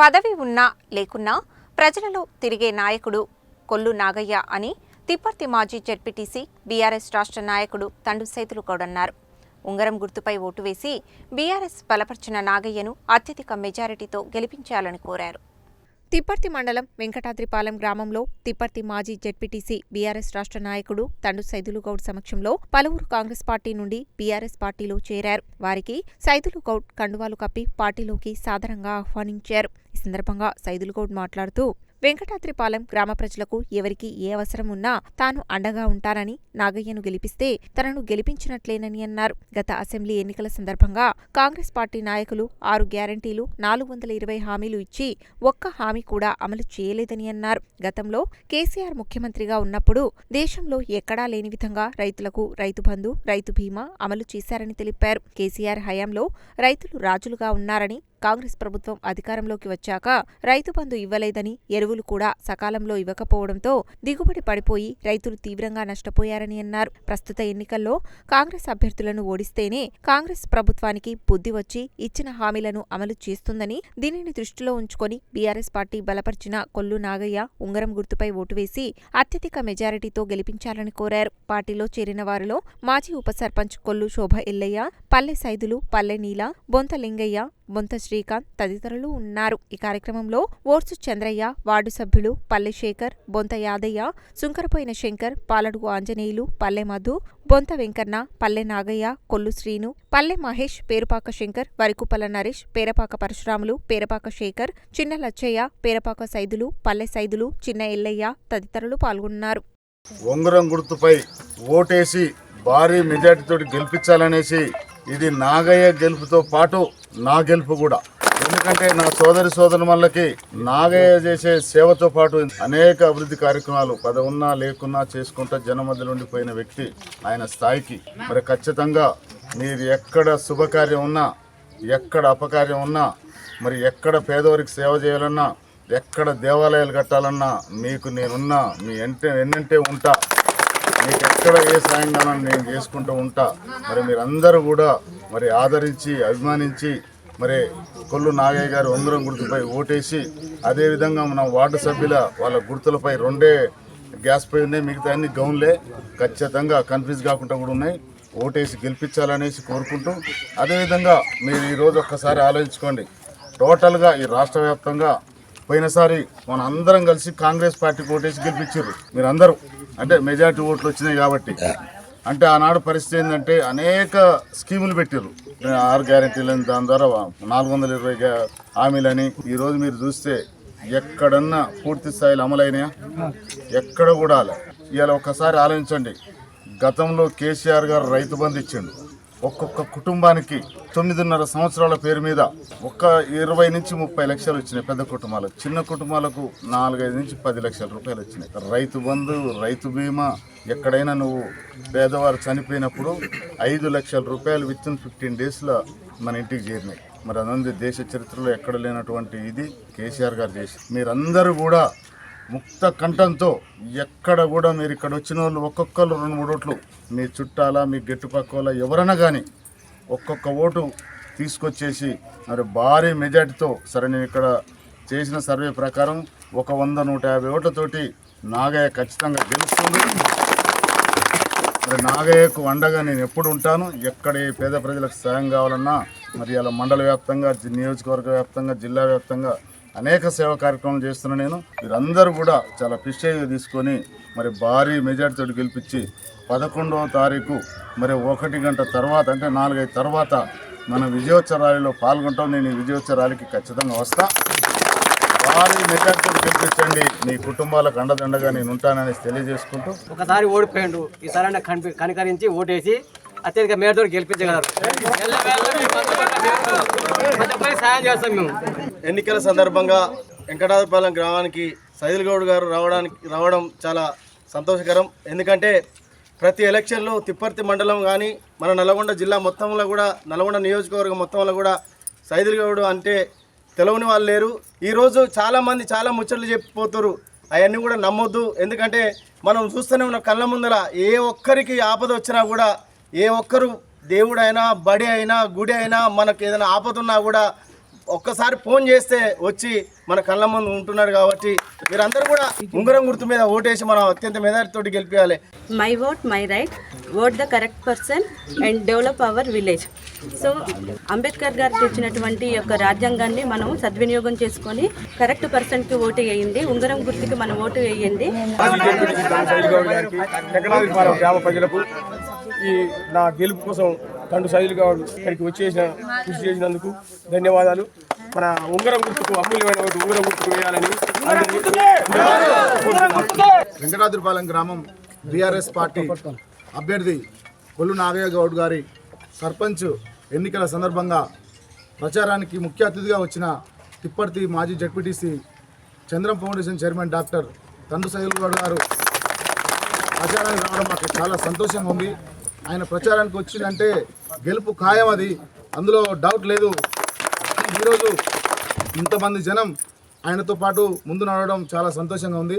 పదవి ఉన్నా లేకున్నా ప్రజలలో తిరిగే నాయకుడు కొల్లు నాగయ్య అని తిప్పర్తి మాజీ జెడ్పీటీసీ బీఆర్ఎస్ రాష్ట్ర నాయకుడు తండు సేతులు గౌడన్నారు. ఉంగరం గుర్తుపై ఓటు వేసి బీఆర్ఎస్ బలపరిచిన నాగయ్యను అత్యధిక మెజారిటీతో గెలిపించాలని కోరారు. తిప్పర్తి మండలం వెంకటాద్రిపాలెం గ్రామంలో తిప్పర్తి మాజీ జెడ్పీటీసీ బీఆర్ఎస్ రాష్ట్ర నాయకుడు తండు సైదులు గౌడ్ సమక్షంలో పలువురు కాంగ్రెస్ పార్టీ నుండి బీఆర్ఎస్ పార్టీలో చేరారు. వారికి సైదులు గౌడ్ కండువాలు కప్పి పార్టీలోకి సాదరంగా ఆహ్వానించారు. ఈ సందర్భంగా సైదులు గౌడ్ మాట్లాడుతూ వెంకటాద్రిపాలెం గ్రామ ప్రజలకు ఎవరికి ఏ అవసరం ఉన్నా తాను అండగా ఉంటానని నాగయ్యను గెలిపిస్తే తనను గెలిపించినట్లేనని అన్నారు. గత అసెంబ్లీ ఎన్నికల సందర్భంగా కాంగ్రెస్ పార్టీ నాయకులు ఆరు గ్యారంటీలు నాలుగు వందల ఇరవై హామీలు ఇచ్చి ఒక్క హామీ కూడా అమలు చేయలేదని అన్నారు. గతంలో కేసీఆర్ ముఖ్యమంత్రిగా ఉన్నప్పుడు దేశంలో ఎక్కడా లేని విధంగా రైతులకు రైతు బంధు రైతు బీమా అమలు చేశారని తెలిపారు. కేసీఆర్ హయాంలో రైతులు రాజులుగా ఉన్నారని కాంగ్రెస్ ప్రభుత్వం అధికారంలోకి వచ్చాక రైతు బంధు ఇవ్వలేదని ఎరువులు కూడా సకాలంలో ఇవ్వకపోవడంతో దిగుబడి పడిపోయి రైతులు తీవ్రంగా నష్టపోయారని అన్నారు. ప్రస్తుత ఎన్నికల్లో కాంగ్రెస్ అభ్యర్థులను ఓడిస్తేనే కాంగ్రెస్ ప్రభుత్వానికి బుద్ధి వచ్చి ఇచ్చిన హామీలను అమలు చేస్తుందని దీనిని దృష్టిలో ఉంచుకొని బీఆర్ఎస్ పార్టీ బలపరిచిన కొల్లు నాగయ్య ఉంగరం గుర్తుపై ఓటు వేసి అత్యధిక మెజారిటీతో గెలిపించాలని కోరారు. పార్టీలో చేరిన వారిలో మాజీ ఉప సర్పంచ్ కొల్లు శోభ ఎల్లయ్య పల్లె సైదులు పల్లె నీల బొంత లింగయ్య బొంత శ్రీకాంత్ తదితరులు ఉన్నారు. ఈ కార్యక్రమంలో ఓర్సు చంద్రయ్య వార్డు సభ్యులు పల్లె శేఖర్ బొంత యాదయ్య సుంకరపోయిన శంకర్ పాలడుగు ఆంజనేయులు పల్లె మధు బొంత వెంకన్న పల్లె నాగయ్య కొల్లు శ్రీను పల్లె మహేష్ పేరుపాక శంకర్ వరికుపల్ల నరేష్ పేరపాక పరశురాములు పేరపాక శేఖర్ చిన్న లచ్చయ్య పేరపాక సైదులు పల్లె సైదులు చిన్న ఎల్లయ్య తదితరులు పాల్గొన్నారు. ఉంగరం గుర్తుపై ఓటేసి భారీ మెజార్టీతో గెలిపించాలనేసి ఇది నాగయ్య గెలుపుతో పాటు నా గెలుపు కూడా. ఎందుకంటే నా సోదరి సోదరులకి నాగయ్య చేసే సేవతో పాటు అనేక అభివృద్ధి కార్యక్రమాలు పద ఉన్నా లేకున్నా చేసుకుంటా జనం మధ్యలో ఉండిపోయిన వ్యక్తి ఆయన స్థాయికి. మరి ఖచ్చితంగా మీరు ఎక్కడ శుభకార్యం ఉన్నా ఎక్కడ అపకార్యం ఉన్నా మరి ఎక్కడ పేదవారికి సేవ చేయాలన్నా ఎక్కడ దేవాలయాలు కట్టాలన్నా మీకు నేనున్నా మీ ఎంటే ఎన్నంటే ఉంటా మీకు ఎక్కడ ఏ సాయంకాలం నేను చేసుకుంటూ ఉంటా మరి మీరందరూ కూడా మరి ఆదరించి అభిమానించి మరి కొల్లు నాగయ్య గారు ఉంగరం గుర్తుపై ఓటేసి అదేవిధంగా మన వార్డు సభ్యుల వాళ్ళ గుర్తులపై రెండే గ్యాస్ పై ఉన్నాయి మిగతా అన్ని గౌన్లే. ఖచ్చితంగా కన్ఫ్యూజ్ కాకుండా కూడా ఉన్నాయి. ఓటేసి గెలిపించాలనేసి కోరుకుంటూ అదేవిధంగా మీరు ఈరోజు ఒక్కసారి ఆలోచించుకోండి. టోటల్గా ఈ రాష్ట్ర వ్యాప్తంగా పోయినసారి మన అందరం కలిసి కాంగ్రెస్ పార్టీకి ఓటేసి గెలిపించారు. మీరందరూ. అంటే మెజారిటీ ఓట్లు వచ్చినాయి కాబట్టి. అంటే ఆనాడు పరిస్థితి ఏంటంటే అనేక స్కీములు పెట్టారు. ఆరు గ్యారెంటీలని దాని ద్వారా నాలుగు వందల ఇరవై హామీలని ఈరోజు మీరు చూస్తే ఎక్కడన్నా పూర్తి స్థాయిలో అమలైనాయా? ఎక్కడ కూడా అలా. ఇవాళ ఒక్కసారి ఆలోచించండి. గతంలో కేసీఆర్ గారు రైతు బంధు ఇచ్చిండు. ఒక్కొక్క కుటుంబానికి తొమ్మిదిన్నర సంవత్సరాల పేరు మీద ఒక్క ఇరవై నుంచి ముప్పై లక్షలు వచ్చినాయి పెద్ద కుటుంబాలకు చిన్న కుటుంబాలకు నాలుగైదు నుంచి పది లక్షల రూపాయలు వచ్చినాయి. రైతు బంధు రైతు బీమా ఎక్కడైనా నువ్వు పేదవారు చనిపోయినప్పుడు ఐదు లక్షల రూపాయలు విత్ ఇన్ ఫిఫ్టీన్ డేస్లో మన ఇంటికి చేరినాయి. మరి అందు దేశ చరిత్రలో ఎక్కడ లేనటువంటి ఇది కేసీఆర్ గారు చేసి మీరందరూ కూడా ముక్త కంఠంతో ఎక్కడ కూడా మీరు ఇక్కడ వచ్చిన వాళ్ళు ఒక్కొక్కరు రెండు మూడు ఓట్లు. మీ చుట్టాల మీ గెట్టుపక్కల ఎవరైనా కానీ ఒక్కొక్క ఓటు తీసుకొచ్చేసి మరి భారీ మెజార్టీతో సరే నేను ఇక్కడ చేసిన సర్వే ప్రకారం ఒక వంద నూట యాభై ఓట్లతోటి నాగయ్య ఖచ్చితంగా గెలుస్తుంది. మరి నాగయ్యకు అండగా నేను ఎప్పుడు ఉంటాను? ఎక్కడ ఏ పేద ప్రజలకు సాయం కావాలన్నా మరి అలా మండల వ్యాప్తంగా నియోజకవర్గ వ్యాప్తంగా జిల్లా వ్యాప్తంగా అనేక సేవా కార్యక్రమాలు చేస్తున్నా నేను. మీరందరూ కూడా చాలా పిషేగా తీసుకొని మరి భారీ మెజార్టీతో గెలిపించి పదకొండవ తారీఖు మరి ఒకటి గంట తర్వాత అంటే నాలుగైదు తర్వాత మన విజయోత్సవ ర్యాలీలో పాల్గొంటాం. నేను ఈ విజయోత్సవ ర్యాలీకి ఖచ్చితంగా వస్తా. భారీ మెజార్టీతో గెలిపించండి. మీ కుటుంబాలకు అండదండగా నేను ఉంటానని తెలియజేసుకుంటూ. ఒకసారి ఓడిపోయిండు. ఈసారి కనికరించి ఓటేసి అత్యధిక మేరతో గెలిపించగలరు. సాయం చేస్తాం మేము. ఎన్నికల సందర్భంగా వెంకటాద్రిపాలెం గ్రామానికి సైదిల్గౌడ్ గారు రావడానికి రావడం చాలా సంతోషకరం. ఎందుకంటే ప్రతి ఎలక్షన్లో తిప్పర్తి మండలం కానీ మన నల్గొండ జిల్లా మొత్తంలో కూడా నల్గొండ నియోజకవర్గం మొత్తంలో కూడా సైదిల్గౌడ్ అంటే తెలవని వాళ్ళు లేరు. ఈరోజు చాలామంది చాలా ముచ్చట్లు చెప్పిపోతారు. అవన్నీ కూడా నమ్మొద్దు. ఎందుకంటే మనం చూస్తూనే ఉన్న కళ్ళ ముందర ఏ ఒక్కరికి ఆపద వచ్చినా కూడా ఏ ఒక్కరు దేవుడైనా బడి అయినా గుడి అయినా మనకు ఏదైనా ఆపద ఉన్నా కూడా ఒక్కసారి ఫోన్ చేస్తే వచ్చి మన కళ్ళ ముందు ఉంటున్నాడు కాబట్టి మీరందరూ కూడా ఉంగరం గుర్తు మీద ఓటేసి మనం అత్యంత మెజారిటీతోటి గెలిపించాలి my vote my right vote the correct person and develop our village so Ambedkar గారు తెచ్చినటువంటి ఈ యొక్క రాజ్యాంగాన్ని మనం సద్వినియోగం చేసుకొని కరెక్ట్ పర్సన్కి ఓటు వేయండి ఉంగరం గుర్తుకి మనం ఓటు వేయండి. వెంకటాద్రిపాలెం గ్రామ ప్రజలకు ఈ నా గెలుపు కోసం తండ్రి సైజులు గారు ఇక్కడికి వచ్చేసిన కృషి చేసినందుకు ధన్యవాదాలు. మన ఉంగరం గుర్తుకు అమూల్యమైన ఉంగరం గుర్తుకు వేయాలని వెంకటాద్రిపాలెం గ్రామం బీఆర్ఎస్ పార్టీ అభ్యర్థి కొల్లు నాగయ్య గౌడ్ గారి సర్పంచ్ ఎన్నికల సందర్భంగా ప్రచారానికి ముఖ్య అతిథిగా వచ్చిన తిప్పర్తి మాజీ ZPTC Chandram foundation chairman doctor తండ్రి సైదుల్ గౌడ్ గారు. ప్రచారానికి రావడం మాకు చాలా సంతోషంగా ఉంది. ఆయన ప్రచారానికి వచ్చిందంటే గెలుపు ఖాయం అది. అందులో డౌట్ లేదు. ఈరోజు ఇంతమంది జనం ఆయనతో పాటు ముందు నడవడం చాలా సంతోషంగా ఉంది.